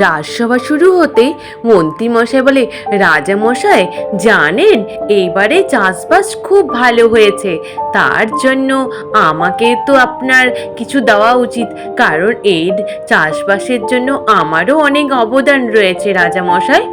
রাজসভা শুরু হতে মন্ত্রীমশাই বলে রাজামশাই জানেন এইবারে চাষবাস খুব ভালো হয়েছে। তার জন্য আমাকে তো আপনার কিছু দেওয়া উচিত। কারণ এই চাষবাসের জন্য আমারও অনেক অবদান রয়েছে রাজামশাই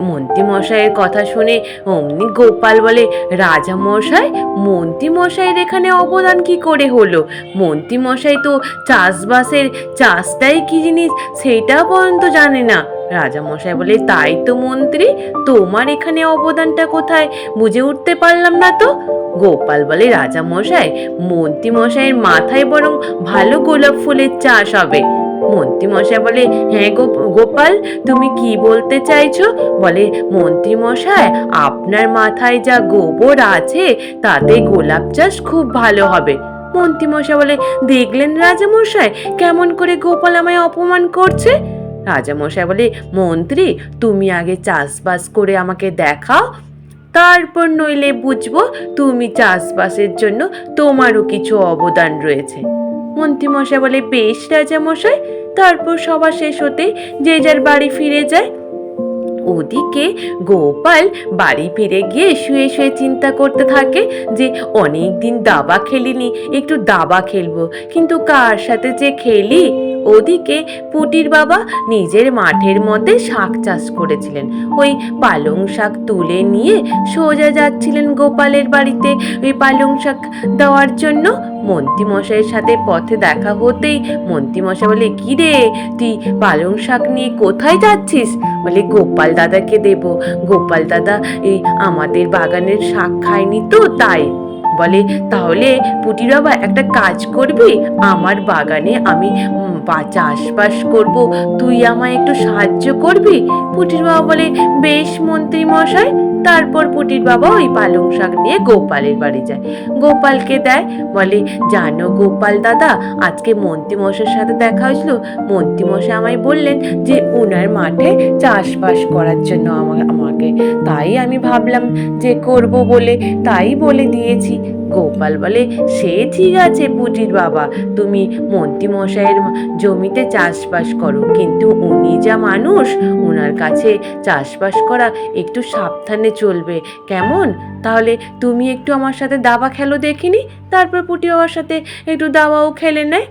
মন্ত্রীমশাইয়ের কথা শুনে অমনি গোপাল বলে, রাজামশাই, মন্ত্রীমশাইয়ের এখানে অবদান কি করে হলো? মন্ত্রীমশাই তো চাষবাসের চাষটাই কি জিনিস সেটা পর্যন্ত জানে না। রাজামশাই বলে, তাই তো মন্ত্রী, তোমার এখানে অবদানটা কোথায়? বুঝে উঠতে পারলাম না তো? গোপাল বলে, রাজামশাই, মন্ত্রীমশাইয়ের মাথায় বরং ভালো গোলাপ ফুলের চাষ হবে। মন্ত্রীমশাই বলে হ্যাঁ গোপাল, তুমি কি বলতে চাইছো? বলে, মন্ত্রীমশাই, আপনার মাথায় যা গোবর আছে, তাতে গোলাপ চাষ খুব ভালো হবে। মন্ত্রীমশাই বলে, দেখলেন রাজামশাই, কেমন করে গোপাল আমায় অপমান করছে? রাজামশাই বলে, মন্ত্রী, তুমি আগে চাষবাস করে আমাকে দেখাও, তারপর নইলে বুঝব তুমি চাষবাসের জন্য তোমারও কিছু অবদান রয়েছে। মন্ত্রীমশাই বলে বেশ রাজামশাই তারপর সবার শেষ হতে যে যার বাড়ি ফিরে যায় ওদিকে গোপাল বাড়ি ফিরে গিয়ে শুয়ে শুয়ে চিন্তা করতে থাকে যে অনেক দিন দাবা খেলিনি, একটু দাবা খেলব। কিন্তু কার সাথে যে খেলি? ওদিকে পুটির বাবা নিজের মাঠের মধ্যে শাক চাষ করেছিলেন। ওই পালং শাক তুলে নিয়ে সোজা যাচ্ছিলেন গোপালের বাড়িতে। ওই পালং শাক দেওয়ার জন্য মন্ত্রীমশাইয়ের সাথে পথে দেখা হতেই মন্ত্রীমশাই বলে কি রে তুই পালং শাক নিয়ে কোথায় যাচ্ছিস? বলে, গোপাল দাদাকে দেব। গোপাল দাদা, এই আমাদের বাগানের শাক খায়নি তো তাই? বলে, তাহলে পুটির বাবা একটা কাজ করবি। আমার বাগানে আমি চাষবাস করব। তুই আমায় একটু সাহায্য করবি? পুটির বাবা বলে, বেশ মন্ত্রী মশাই। তারপর পুটির বাবা ওই পালং শাক নিয়ে গোপালের বাড়ি যায়। গোপালকে দেয়, বলে, জানো গোপাল দাদা, আজকে মন্ত্রীমশাইয়ের সাথে দেখা হয়েছিল। মন্ত্রীমশাই আমায় বললেন যে ওনার মাঠে চাষবাস করার জন্য আমা- আমাকে। তাই আমি ভাবলাম যে করব বলে, তাই বলে দিয়েছি। গোপাল বলে, সে ঠিক আছে পুটির বাবা, তুমি মন্ত্রীমশাইয়ের জমিতে চাষবাস করো। কিন্তু উনি যা মানুষ ওনার কাছে চাষবাস করা একটু সাবধানে চলবে। কেমন? তাহলে তুমি একটু আমার সাথে দাবা খেলো দেখিনি? তারপর পুটি বাবার সাথে একটু দাবাও খেলে নেয়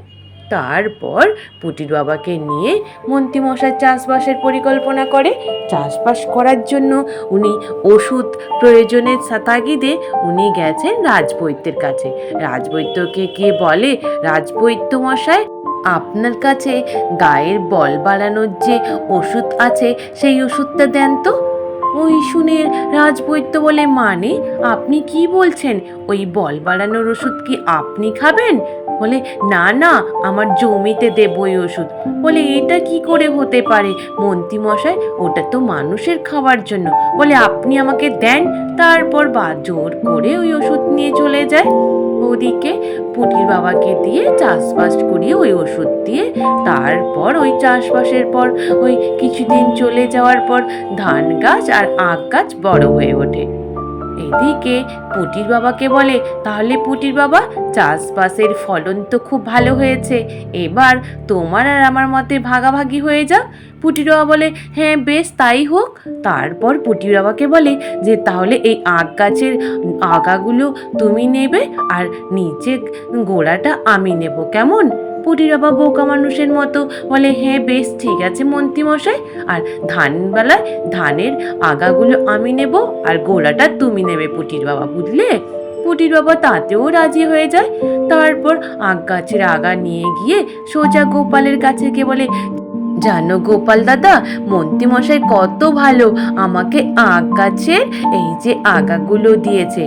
তারপর পুটির বাবাকে নিয়ে মন্ত্রীমশাই চাষবাসের পরিকল্পনা করে। চাষবাস করার জন্য উনি ওষুধ প্রয়োজনের তাগিদে উনি গেছেন রাজবৈদ্যের কাছে। রাজবৈদ্যকে গিয়ে বলে? রাজবৈদ্য মশাই আপনার কাছে গায়ের বল বাড়ানোর যে ওষুধ আছে, সেই ওষুধটা দেন তো। ওই শুনে রাজবৈদ্য বলে মানে আপনি কি বলছেন? ওই বল বাড়ানোর ওষুধ কি আপনি খাবেন? বলে, না না, আমার জমিতে দেব ওই ওষুধ। বলে, এটা কি করে হতে পারে? মন্ত্রীমশাই, ওটা তো মানুষের খাওয়ার জন্য। বলে, আপনি আমাকে দেন, তারপর বা, জোর করে ওই ওষুধ নিয়ে চলে যায়। ওদিকে পুটির বাবাকে দিয়ে চাষবাস করিয়ে ওই ওষুধ দিয়ে, তারপর ওই চাষবাসের পর, ওই কিছুদিন চলে যাওয়ার পর ধান গাছ আর আখ গাছ বড় হয়ে ওঠে। এদিকে পুটির বাবাকে বলে, তাহলে পুটির বাবা, চাষবাসের ফলন তো খুব ভালো হয়েছে। এবার তোমার আর আমার মতে ভাগাভাগি হয়ে যাক। পুটির বাবা বলে হ্যাঁ বেশ, তাই হোক। তারপর পুটির বাবাকে বলে যে, তাহলে এই আগ গাছের আগাগুলো তুমি নেবে আর নিচে গোড়াটা আমি নেব, কেমন? পুটির বাবা বোকা মানুষের মতো বলে হ্যাঁ বেশ, ঠিক আছে মন্ত্রীমশাই আর ধানবেলায় ধানের আগাগুলো আমি নেব আর গোড়াটা তুমি নেবে পুটির বাবা, বুঝলে? পুটির বাবা তাতেও রাজি হয়ে যায়। তারপর আগ গাছের আগা নিয়ে গিয়ে সোজা গোপালের কাছে গিয়ে বলে, জানো গোপাল দাদা মন্ত্রীমশাই কত ভালো আমাকে আগ গাছের এই যে আগাগুলো দিয়েছে।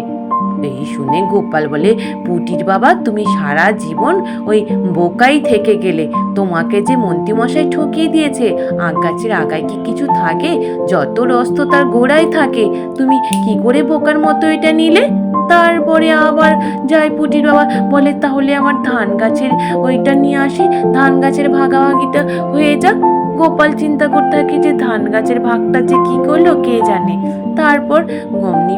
এই শুনে গোপাল বলে, পুটির বাবা, তুমি সারা জীবন ওই বোকাই থেকে গেলে। তোমাকে যে মন্ত্রীমশাই ঠকিয়ে দিয়েছে আগ গাছের আগায় কি কিছু থাকে? যত রস তো তার গোড়ায় থাকে। তুমি কি করে বোকার মতো এটা নিলে? তারপরে আবার যায় পুটির বাবা, বলে তাহলে আমার ধান গাছের ওইটা নিয়ে আসি। ধান গাছের ভাগাভাগিটা হয়ে যাক। গোপাল চিন্তা করতে থাকে যে ধান গাছের ভাগটা যে কি করল, কে জানে? তারপর গমনি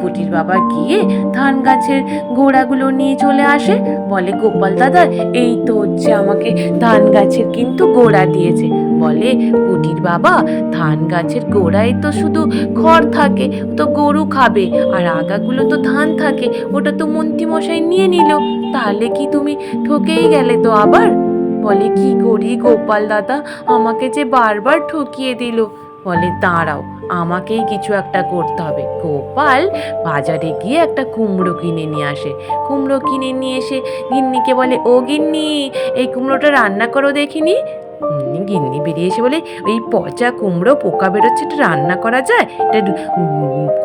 পুটির বাবা গিয়ে ধান গাছের গোড়াগুলো নিয়ে চলে আসে। বলে, গোপাল দাদা, এই তো হচ্ছে আমাকে ধান গাছের কিন্তু গোড়া দিয়েছে। বলে পুটির বাবা, ধান গাছের গোড়ায় তো শুধু খড় থাকে, তো গরু খাবে, আর আগাগুলো তো ধান থাকে, ওটা তো মন্ত্রীমশাই নিয়ে নিল। তাহলে কি তুমি ঠকেই গেলে তো আবার? বলে, কি করি গোপাল দাদা? আমাকে যে বারবার ঠকিয়ে দিল। বলে, দাঁড়াও, আমাকেই কিছু একটা করতে হবে। গোপাল বাজারে গিয়ে একটা কুমড়ো কিনে নিয়ে আসে। কুমড়ো কিনে নিয়ে এসে গিন্নিকে বলে, ও গিন্নি, এই কুমড়োটা রান্না করো দেখিনি? হুম, গিন্নি বেরিয়ে এসে বলে ওই পচা কুমড়ো পোকা বেরোচ্ছে এটা রান্না করা যায়? এটা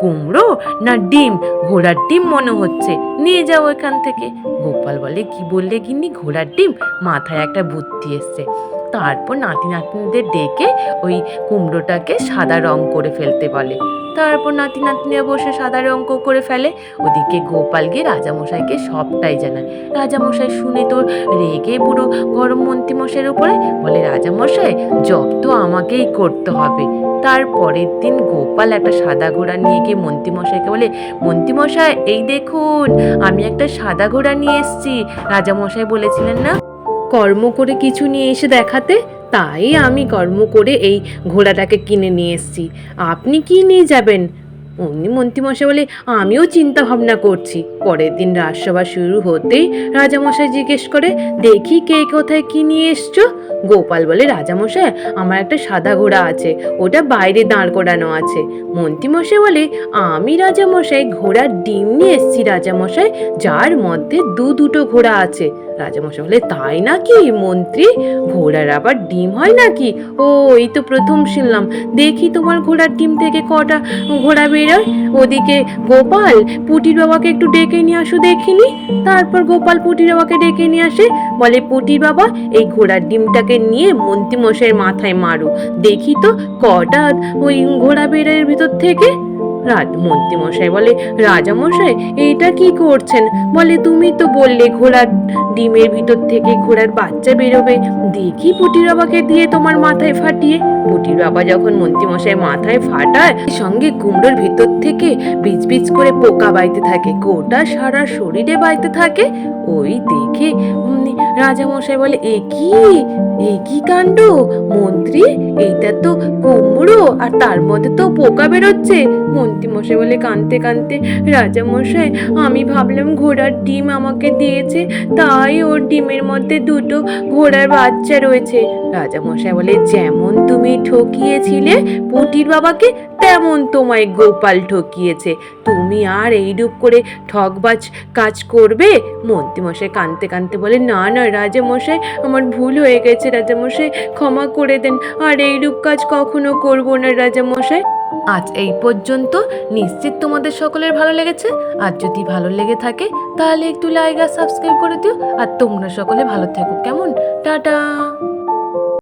কুমড়ো না ডিম? ঘোড়ার ডিম মনে হচ্ছে। নিয়ে যাও এখান থেকে। গোপাল বলে কি বললে গিন্নি? ঘোড়ার ডিম? মাথায় একটা বুদ্ধি এসছে। তারপর নাতি নাতনিদের ডেকে ওই কুমড়োটাকে সাদা রং করে ফেলতে বলে। তারপর নাতি নাতনিরা বসে সাদা রং করে ফেলে। ওদিকে গোপাল গিয়ে রাজামশাইকে সবটাই জানায়। রাজামশাই শুনে তোর রেগে পুরো গরম মন্ত্রীমশাইয়ের উপরে বলে, রাজামশাই, জব তো আমাকেই করতে হবে। তারপরের দিন গোপাল একটা সাদা ঘোড়া নিয়ে গিয়ে মন্ত্রীমশাইকে বলে, মন্ত্রীমশাই, এই দেখুন, আমি একটা সাদা ঘোড়া নিয়ে এসেছি। রাজামশাই বলেছিলেন, না, কর্ম করে কিছু নিয়ে এসে দেখাতে। তাই আমি কর্ম করে এই ঘোড়াটাকে কিনে নিয়ে এসেছি। আপনি কি নিয়ে যাবেন? অমনি মন্ত্রীমশাই বলে, আমিও চিন্তা ভাবনা করছি। পরের দিন রাজসভা শুরু হতেই রাজামশাই জিজ্ঞেস করে, দেখি কে কোথায় কি নিয়ে এসছো? গোপাল বলে, রাজামশাই, আমার একটা সাদা ঘোড়া আছে, ওটা বাইরে দাঁড় করানো আছে। মন্ত্রীমশাই বলে, আমি রাজামশাই, ঘোড়ার ডিম নিয়ে এসছি রাজামশাই, যার মধ্যে দু দুটো ঘোড়া আছে। রাজামশাই বলে, তাই নাকি মন্ত্রী? ঘোড়ার আবার ডিম হয় নাকি? ও, এই তো প্রথম শুনলাম। দেখি তোমার ঘোড়ার ডিম থেকে কটা ঘোড়া বেরোয় ওদিকে গোপাল পুটির বাবাকে একটু ডেকে নিয়ে আসো দেখিনি। তারপর গোপাল পুটির বাবাকে ডেকে নিয়ে আসে। বলে, পুটির বাবা, এই ঘোড়ার ডিমটাকে নিয়ে মন্ত্রীমশাইয়ের মাথায় মারো। দেখি তো কটা ওই ঘোড়া বেরোয় ভিতর থেকে? রাজ, মন্ত্রীমশাই বলে, রাজামশাই, এইটা কি করছেন? বলে, তুমি তো বললে ঘোড়ার ডিমের ভিতর থেকে ঘোড়ার বাচ্চা বেরোবে। দেখি পুটির বাবাকে দিয়ে তোমার মাথায় ফাটিয়ে। পুটির বাবা যখন মন্ত্রীমশাই মাথায় ফাটায় সঙ্গে কুমড়োর ভিতর থেকে বিচ বিচ করে পোকা বাইতে থাকে, গোটা সারা শরীরে বাইতে থাকে। ওই দেখে রাজামশাই বলে, এ কি? এ কি কাণ্ড? মন্ত্রী, এইটা তো কুমড়ো, আর তার মধ্যে তো পোকা বেরোচ্ছে। মন্ত্রীমশাই বলে, কানতে কানতে, রাজামশাই, আমি ভাবলাম ঘোড়ার ডিম আমাকে দিয়েছে, তাই ওর ডিমের মধ্যে দুটো ঘোড়ার বাচ্চা রয়েছে। রাজামশাই বলে, যেমন তুমি ঠকিয়েছিলে? পুটির বাবাকে তেমন তোমায় গোপাল ঠকিয়েছে। তুমি আর এইরূপ করে ঠকবাজ কাজ করবে? মন্ত্রীমশাই কানতে কানতে বলে না না, রাজামশাই, আমার ভুল হয়ে গেছে, রাজামশাই, ক্ষমা করে দেন। আর এইরূপ কাজ কখনো করব না, রাজামশাই। আজ এই পর্যন্ত নিশ্চিত তোমাদের সকলের ভালো লেগেছে। আর যদি ভালো লেগে থাকে, তাহলে একটু লাইক আর সাবস্ক্রাইব করে দিও। আর তোমরা সকলে ভালো থেকো। কেমন? টাটা!